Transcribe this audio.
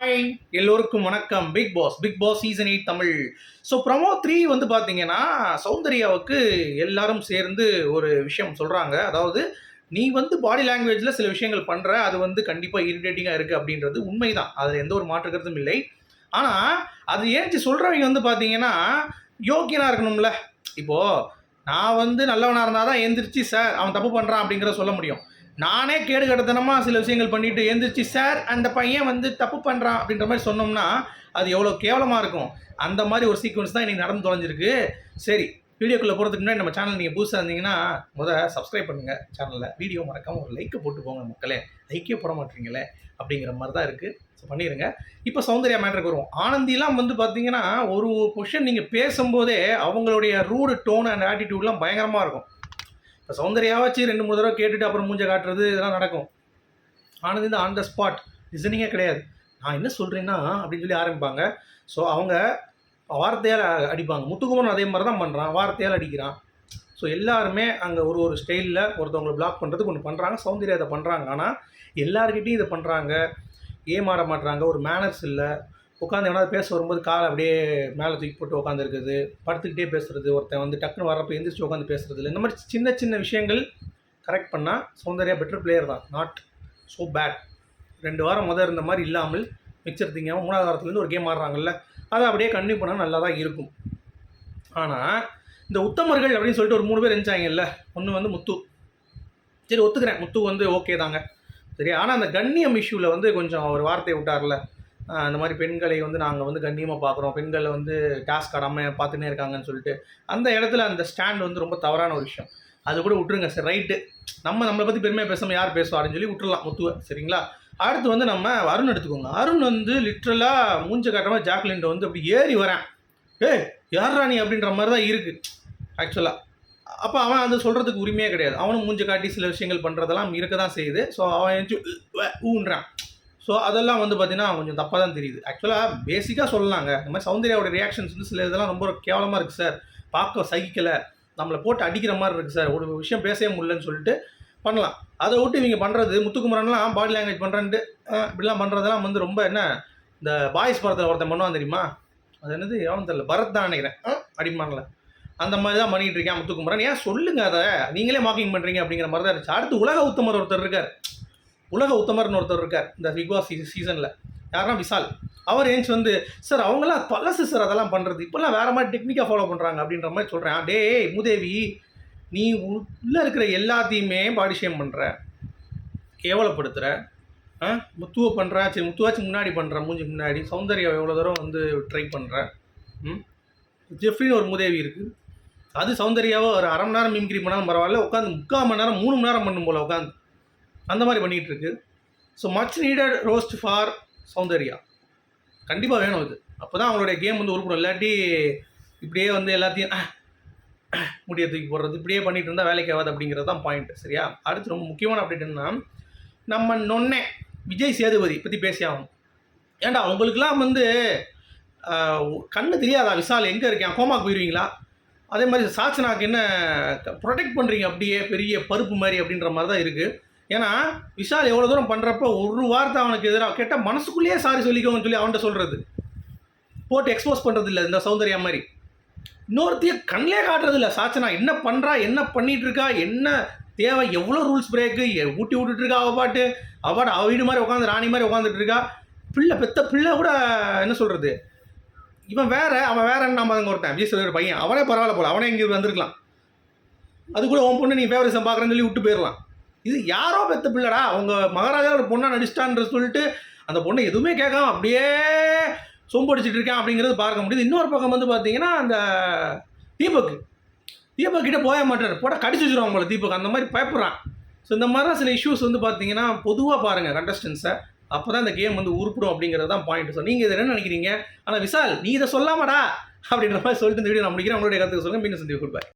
Hi எல்லோருக்கும் வணக்கம். Big boss big boss season eight Tamil. So promo three வந்து பார்த்தீங்கன்னா சௌந்தர்யாவுக்கு எல்லாரும் சேர்ந்து ஒரு விஷயம் சொல்கிறாங்க அதாவது நீ வந்து பாடி லாங்குவேஜில் சில விஷயங்கள் பண்ணுற அது வந்து கண்டிப்பாக இரிட்டேட்டிங்காக இருக்குது அப்படின்றது உண்மைதான். அதில் எந்த ஒரு மாற்று கருத்தும் இல்லை. ஆனால் அது ஏன்ச்சு சொல்கிறவங்க வந்து பார்த்தீங்கன்னா யோக்கியனாக இருக்கணும்ல. இப்போது நான் வந்து நல்லவனாக இருந்தால் தான் எந்திரிச்சு சார் அவன் தப்பு பண்ணுறான் அப்படிங்கிறத சொல்ல முடியும். நானே கேடு கட்டத்தனமாக சில விஷயங்கள் பண்ணிட்டு எழுந்திரிச்சு சார் அந்த பையன் வந்து தப்பு பண்ணுறான் அப்படின்ற மாதிரி சொன்னோம்னா அது எவ்வளோ கேவலமாக இருக்கும். அந்த மாதிரி ஒரு சீக்வன்ஸ் தான் இன்றைக்கி நடந்து தொலைஞ்சிருக்கு. சரி வீடியோக்குள்ளே போகிறதுக்கு முன்னாடி நம்ம சேனல் நீங்கள் புதுசாக இருந்தீங்கன்னா முதல் சப்ஸ்கிரைப் பண்ணுங்கள் சேனலில் வீடியோ மறக்காமல் ஒரு லைக்கை போட்டு போங்க மக்களே. லைக்கே போட மாட்டீங்களே அப்படிங்கிற மாதிரி தான் இருக்குது ஸோ பண்ணிடுங்க இப்போ சௌந்தர்யா மேட்ருக்கு வருவோம். ஆனந்திலாம் வந்து பார்த்தீங்கன்னா ஒரு கொஷன் நீங்கள் பேசும்போதே அவங்களுடைய ரூடு டோன் அண்ட் ஆட்டிடியூட்லாம் பயங்கரமாக இருக்கும். இப்போ சௌந்தர்யாவாச்சு ரெண்டு மூணு தடவை கேட்டுட்டு அப்புறம் மூஞ்சை காட்டுறது இதெல்லாம் நடக்கும். ஆனது இந்த ஆன் த ஸ்பாட் லிசனிங்கே கிடையாது. நான் என்ன சொல்கிறேன்னா அப்படின்னு சொல்லி ஆரம்பிப்பாங்க. ஸோ அவங்க வார்த்தையால் அடிப்பாங்க. முத்துக்குமரன் அதே மாதிரி தான் பண்ணுறான் வார்த்தையால் அடிக்கிறான். ஸோ எல்லாருமே அங்கே ஒரு ஒரு ஸ்டைலில் ஒருத்தவங்களை பிளாக் பண்ணுறதுக்கு ஒன்று பண்ணுறாங்க சௌந்தர்யா இதை பண்ணுறாங்க ஆனால் எல்லாருக்கிட்டையும் இதை பண்ணுறாங்க ஏமாற மாட்டுறாங்க ஒரு மேனர்ஸ் இல்லை. உட்காந்து எவனாவது பேச வரும்போது காலை அப்படியே மேலே தூக்கி போட்டு உட்காந்துருக்குது படுத்துக்கிட்டே பேசுறது ஒருத்தன் வந்து டக்குன்னு வரப்போ எந்திரிச்சு உட்காந்து பேசுறது இல்லை இந்த மாதிரி சின்ன சின்ன விஷயங்கள் கரெக்ட் பண்ணால் சௌந்தர்யா பெட்டர் பிளேயர் தான். நாட் ஸோ பேட் ரெண்டு வாரம் முதல் இருந்த மாதிரி இல்லாமல் மிக்சர் திங்காமல் மூணாவது வாரத்துலேருந்து ஒரு கேம் ஆடுறாங்கல்ல அதை அப்படியே கண்டினியூ பண்ணால் நல்லா தான் இருக்கும். ஆனால் இந்த உத்தமர்கள் அப்படின்னு சொல்லிட்டு ஒரு மூணு பேர் இருந்துச்சாங்கல்ல ஒன்று வந்து முத்து. சரி ஒத்துக்கிறேன். முத்து வந்து ஓகே தாங்க. சரி ஆனால் அந்த கண்ணியம் இஷ்யூவில் வந்து கொஞ்சம் அவர் வார்த்தையை விட்டார்ல. இந்த மாதிரி பெண்களை வந்து நாங்கள் வந்து கண்ணியமாக பார்க்குறோம் பெண்களை வந்து டாஸ்க் ஆடாமல் பார்த்துட்டே இருக்காங்கன்னு சொல்லிட்டு அந்த இடத்துல அந்த ஸ்டாண்ட் வந்து ரொம்ப தவறான ஒரு விஷயம். அது கூட விட்டுருங்க சார் ரைட்டு நம்ம நம்மளை பற்றி பெருமையாக பேசாமல் யார் பேசுவாருன்னு சொல்லி விட்டுறலாம் முத்துவை சரிங்களா? அடுத்து வந்து நம்ம அருண் எடுத்துக்கோங்க. அருண் வந்து லிட்ரலாக மூஞ்ச காட்டுற ஜாக்லின்ட்ட வந்து அப்படி ஏறி வரேன். ஏ யாரா நீ அப்படின்ற மாதிரி தான் இருக்குது ஆக்சுவலாக அப்போ அவன் அது சொல்கிறதுக்கு உரிமையே கிடையாது. அவனும் மூஞ்ச காட்டி சில விஷயங்கள் பண்ணுறதெல்லாம் இருக்க தான் செய்யுது. ஸோ அவன் ஊன்றான் ஸோ அதெல்லாம் வந்து பார்த்தீங்கன்னா கொஞ்சம் தப்பாக தான் தெரியுது. ஆக்சுவலாக பேசிக்காக சொல்லலாங்க. இந்த மாதிரி சௌந்தர்யாவோட ரியாக்ஷன்ஸ் வந்து சில இதெல்லாம் ரொம்ப கேவலமாக இருக்குது சார் பார்க்க சகிக்கலை. நம்மளை போட்டு அடிக்கிற மாதிரி இருக்குது சார் ஒரு விஷயம் பேசவே முடியலன்னு சொல்லிட்டு பண்ணலாம். அதை விட்டு இவங்க பண்ணுறது முத்துக்குமரன்லாம் பாடி லாங்குவேஜ் பண்ணுறேன்ட்டு இப்படிலாம் பண்ணுறதெல்லாம் வந்து ரொம்ப என்ன இந்த பாய்ஸ் படத்தில் ஒருத்தன் பண்ணுவான் தெரியுமா? அது என்னது? எவனும் தெரியல. பரத் தான் நினைக்கிறேன். அடிமான்ல அந்த மாதிரி தான் பண்ணிகிட்டு இருக்கேன் முத்துக்குமரன். ஏன் சொல்லுங்கள் அதை? நீங்களே மார்க்கிங் பண்ணுறீங்க அப்படிங்கிற மாதிரி தான் இருந்துச்சு. அடுத்து உலக உத்தமர் ஒருத்தர் இருக்கார். உலக உத்தமர்னு ஒருத்தர் இருக்கார் இந்த பிக் பாஸ் சீசனில். யாருன்னா விசால். அவர் ஏஞ்சி வந்து சார் அவங்களாம் பழசு சார் அதெல்லாம் பண்ணுறது இப்போல்லாம் வேறு மாதிரி டெக்னிக்காக ஃபாலோ பண்ணுறாங்க அப்படின்ற மாதிரி சொல்கிறேன் டேய் மூதேவி நீ உள்ளே இருக்கிற எல்லாத்தையுமே பாடிஷேம் பண்ணுற கேவலப்படுத்துகிற ஆ? முத்துவை பண்ணுற சரி முத்துவாச்சும் முன்னாடி பண்ணுற மூஞ்சி முன்னாடி. சௌந்தர்யம் எவ்வளோ தூரம் வந்து ட்ரை பண்ணுற ம்? ஜெஃப்ரின்னு ஒரு மூதேவி இருக்குது அது சௌந்தர்யாவை ஒரு அரை மணி நேரம் மிமிக்ரி பண்ணாலும் பரவாயில்ல. உட்காந்து முக்கால் மணி நேரம் மூணு மணி நேரம் பண்ணும் போல் உட்காந்து. அந்த மாதிரி பண்ணிகிட்டு இருக்கு so much needed roast for Soundarya. கண்டிப்பாக வேணும் இது. அப்போ தான் அவங்களுடைய கேம் வந்து உருப்படும். இல்லாட்டி இப்படியே வந்து எல்லாத்தையும் முடிய தூக்கி போடுறது இப்படியே பண்ணிட்டு இருந்தால் வேலைக்கு ஆகாது அப்படிங்கிறது தான் பாயிண்ட் சரியா? அடுத்து ரொம்ப முக்கியமான அப்டேட் என்னன்னா நம்ம நொன்னே விஜய் சேதுபதி பற்றி பேசியாகும் ஏண்டா ஏன்டா வந்து கண்ணு தெரியாதா? விசால் எங்கே இருக்கேன்? கோமாக்கு போயிடுவீங்களா அதே மாதிரி சாச்சனாக்கு என்ன ப்ரொடெக்ட் பண்ணுறீங்க அப்படியே பெரிய பருப்பு மாதிரி அப்படின்ற மாதிரி தான் இருக்குது ஏன்னா விஷால் எவ்வளோ தூரம் பண்ணுறப்ப ஒரு வார்த்தை அவனுக்கு எதிராக கேட்டால் மனசுக்குள்ளேயே சாரி சொல்லிக்கோங்கன்னு சொல்லி அவன்கிட்ட சொல்கிறது போட்டு எக்ஸ்போஸ் பண்ணுறது இல்லை இந்த சௌந்தர்யா மாதிரி. இன்னொருத்தைய கண்ணிலே காட்டுறது இல்லை சாச்சனா என்ன பண்ணுறா என்ன பண்ணிட்டு இருக்கா என்ன தேவை எவ்வளோ ரூல்ஸ் பிரேக்கு ஊட்டி விட்டுட்டு இருக்கா அவள் பாட்டு? அவள் பாட்டு வீடு மாதிரி உட்காந்து ராணி மாதிரி உட்காந்துட்டு இருக்கா பிள்ளை பெத்த பிள்ளை கூட என்ன சொல்கிறது இவன் வேற அவன் வேற நம்ம அங்கே ஒருத்தன் வீச பையன். அவனே பரவாயில்ல போல அவனே இங்கே வந்திருக்கலாம். அது கூட உன் பொண்ணு நீ ஃபேவரிசம் பார்க்குறேன்னு சொல்லி விட்டு போயிடலாம் இது யாரோ பெத்த பிள்ளடா அவங்க மகாராஜா ஒரு பொண்ணாக நடிச்சிட்டான்ற சொல்லிட்டு அந்த பொண்ணை எதுவுமே கேட்காம அப்படியே சொம்படிச்சிட்டு இருக்கேன் அப்படிங்கிறது பார்க்க முடியுது. இன்னொரு பக்கம் வந்து பார்த்தீங்கன்னா அந்த தீபக். தீபக் கிட்ட போக மாட்டார். போட கடிச்சு வச்சிருவாங்க போல தீபக். அந்த மாதிரி பயப்படுறான். ஸோ இந்த மாதிரிலாம் சில இஷ்யூஸ் வந்து பார்த்தீங்கன்னா பொதுவாக பாருங்கள் கண்டஸ்டன்ஸை அப்போ தான் இந்த கேம் வந்து உருப்பிடும் அப்படிங்கிறது தான் பாயிண்ட் ஸோ நீங்கள் இதை என்ன நினைக்கிறீங்க? ஆனால் விசால் நீ இதை சொல்லாமடா அப்படின்ற மாதிரி சொல்லிட்டு இந்த வீடியோ நான் முடிக்கிறேன். உங்களுடைய கருத்துக்கு சொல்லுங்கள் மீண்டும் சந்திப்பு கொடுப்பேன்